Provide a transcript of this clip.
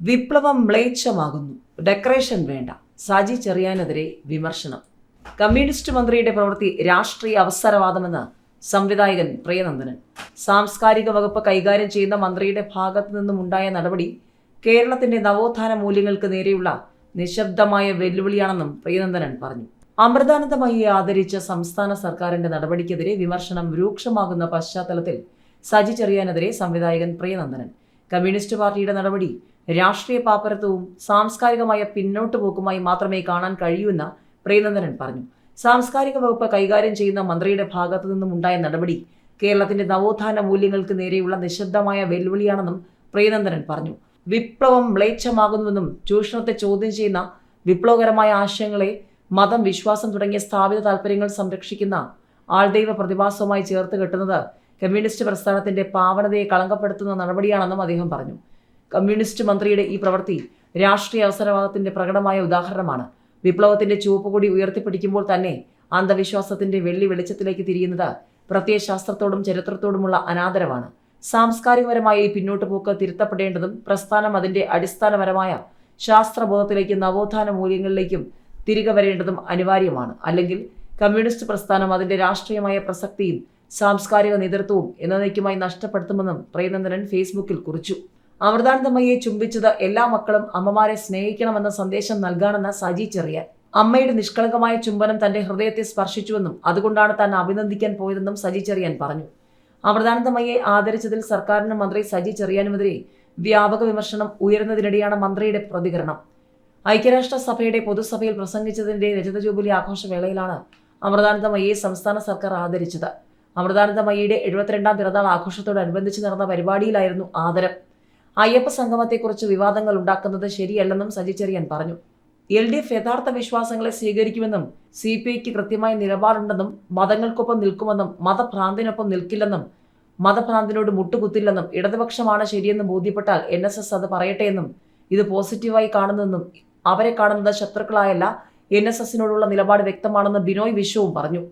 വിപ്ലവം മ്ലേച്ഛമാകുന്നു. ഡെക്കറേഷൻ വേണ്ട. സാജി ചെറിയാനെതിരെ വിമർശനം. കമ്മ്യൂണിസ്റ്റ് മന്ത്രിയുടെ പ്രവൃത്തി രാഷ്ട്രീയ അവസരവാദമെന്ന് സംവിധായകൻ പ്രിയനന്ദനൻ. സാംസ്കാരിക വകുപ്പ് കൈകാര്യം ചെയ്യുന്ന മന്ത്രിയുടെ ഭാഗത്തു നിന്നുമുണ്ടായ നടപടി കേരളത്തിന്റെ നവോത്ഥാന മൂല്യങ്ങൾക്ക് നേരെയുള്ള നിശബ്ദമായ വെല്ലുവിളിയാണെന്നും പ്രിയനന്ദനൻ പറഞ്ഞു. അമൃതാനന്ദമയെ ആദരിച്ച സംസ്ഥാന സർക്കാരിന്റെ നടപടിക്കെതിരെ വിമർശനം രൂക്ഷമാകുന്ന പശ്ചാത്തലത്തിൽ സജി ചെറിയാനെതിരെ സംവിധായകൻ പ്രിയനന്ദനൻ. കമ്മ്യൂണിസ്റ്റ് പാർട്ടിയുടെ നടപടി രാഷ്ട്രീയ പാപ്പരത്വവും സാംസ്കാരികമായ പിന്നോട്ട് പോക്കുമായി മാത്രമേ കാണാൻ കഴിയൂവെന്ന് പ്രിയനന്ദനൻ പറഞ്ഞു. സാംസ്കാരിക വകുപ്പ് കൈകാര്യം ചെയ്യുന്ന മന്ത്രിയുടെ ഭാഗത്തു നിന്നും ഉണ്ടായ നടപടി കേരളത്തിന്റെ നവോത്ഥാന മൂല്യങ്ങൾക്ക് നേരെയുള്ള നിശബ്ദമായ വെല്ലുവിളിയാണെന്നും പ്രിയനന്ദനൻ പറഞ്ഞു. വിപ്ലവം മ്ലേച്ഛമാകുന്നുവെന്നും ചൂഷണത്തെ ചോദ്യം ചെയ്യുന്ന വിപ്ലവകരമായ ആശയങ്ങളെ മതം വിശ്വാസം തുടങ്ങിയ സ്ഥാപിത താല്പര്യങ്ങൾ സംരക്ഷിക്കുന്ന ആൾദൈവ പ്രതിഭാസവുമായി ചേർത്ത് കെട്ടുന്നത് കമ്മ്യൂണിസ്റ്റ് പ്രസ്ഥാനത്തിന്റെ പാവനതയെ കളങ്കപ്പെടുത്തുന്ന നടപടിയാണെന്നും അദ്ദേഹം പറഞ്ഞു. കമ്മ്യൂണിസ്റ്റ് മന്ത്രിയുടെ ഈ പ്രവൃത്തി രാഷ്ട്രീയ അവസരവാദത്തിന്റെ പ്രകടമായ ഉദാഹരണമാണ്. വിപ്ലവത്തിന്റെ ചുവപ്പുകൊടി ഉയർത്തിപ്പിടിക്കുമ്പോൾ തന്നെ അന്ധവിശ്വാസത്തിന്റെ വെള്ളി വെളിച്ചത്തിലേക്ക് തിരിയുന്നത് പ്രത്യയശാസ്ത്രത്തോടും ചരിത്രത്തോടുമുള്ള അനാദരവാണ്. സാംസ്കാരികപരമായ ഈ പിന്നോട്ട് പോക്ക് തിരുത്തപ്പെടേണ്ടതും പ്രസ്ഥാനം അതിന്റെ അടിസ്ഥാനപരമായ ശാസ്ത്രബോധത്തിലേക്കും നവോത്ഥാന മൂല്യങ്ങളിലേക്കും തിരികെ വരേണ്ടതും അനിവാര്യമാണ്. അല്ലെങ്കിൽ കമ്മ്യൂണിസ്റ്റ് പ്രസ്ഥാനം അതിന്റെ രാഷ്ട്രീയമായ പ്രസക്തിയും സാംസ്കാരിക നേതൃത്വവും എന്നേക്കുമായി നഷ്ടപ്പെടുത്തുമെന്നും പ്രേമനന്ദനൻ ഫേസ്ബുക്കിൽ കുറിച്ചു. അമൃതാനന്ദമയെ ചുംബിച്ചത് എല്ലാ മക്കളും അമ്മമാരെ സ്നേഹിക്കണമെന്ന സന്ദേശം നൽകാണെന്ന് സജി ചെറിയാൻ. അമ്മയുടെ നിഷ്കളങ്കമായ ചുംബനം തന്റെ ഹൃദയത്തെ സ്പർശിച്ചുവെന്നും അതുകൊണ്ടാണ് താൻ അഭിനന്ദിക്കാൻ പോയതെന്നും സജി ചെറിയാൻ പറഞ്ഞു. അമൃതാനന്ദമയെ ആദരിച്ചതിൽ സർക്കാരിനും മന്ത്രി സജി ചെറിയാനുമെതിരെ വ്യാപക വിമർശനം ഉയരുന്നതിനിടെയാണ് മന്ത്രിയുടെ പ്രതികരണം. ഐക്യരാഷ്ട്ര സഭയുടെ പൊതുസഭയിൽ പ്രസംഗിച്ചതിന്റെ രജത ജൂബിലി ആഘോഷവേളയിലാണ് അമൃതാനന്ദമയെ സംസ്ഥാന സർക്കാർ ആദരിച്ചത്. അമൃതാനന്ദമയിയുടെ എഴുപത്തിരണ്ടാം പിറന്നാൾ ആഘോഷത്തോടനുബന്ധിച്ച് നടന്ന പരിപാടിയിലായിരുന്നു ആദരം. അയ്യപ്പ സംഗമത്തെക്കുറിച്ച് വിവാദങ്ങൾ ഉണ്ടാക്കുന്നത് ശരിയല്ലെന്നും സജി ചെറിയാൻ പറഞ്ഞു. എൽ ഡി എഫ് യഥാർത്ഥ വിശ്വാസങ്ങളെ സ്വീകരിക്കുമെന്നും സി പി ഐക്ക് കൃത്യമായ നിലപാടുണ്ടെന്നും മതങ്ങൾക്കൊപ്പം നിൽക്കുമെന്നും മതഭ്രാന്തിനൊപ്പം നിൽക്കില്ലെന്നും മതഭ്രാന്തിനോട് മുട്ടുകുത്തില്ലെന്നും ഇടതുപക്ഷമാണ് ശരിയെന്ന് ബോധ്യപ്പെട്ടാൽ എൻ എസ് എസ് അത് പറയട്ടെ എന്നും ഇത് പോസിറ്റീവായി കാണുന്നതെന്നും അവരെ കാണുന്നത് ശത്രുക്കളായല്ല എൻ എസ് എസിനോടുള്ള നിലപാട് വ്യക്തമാണെന്ന് ബിനോയ് വിശ്വവും പറഞ്ഞു.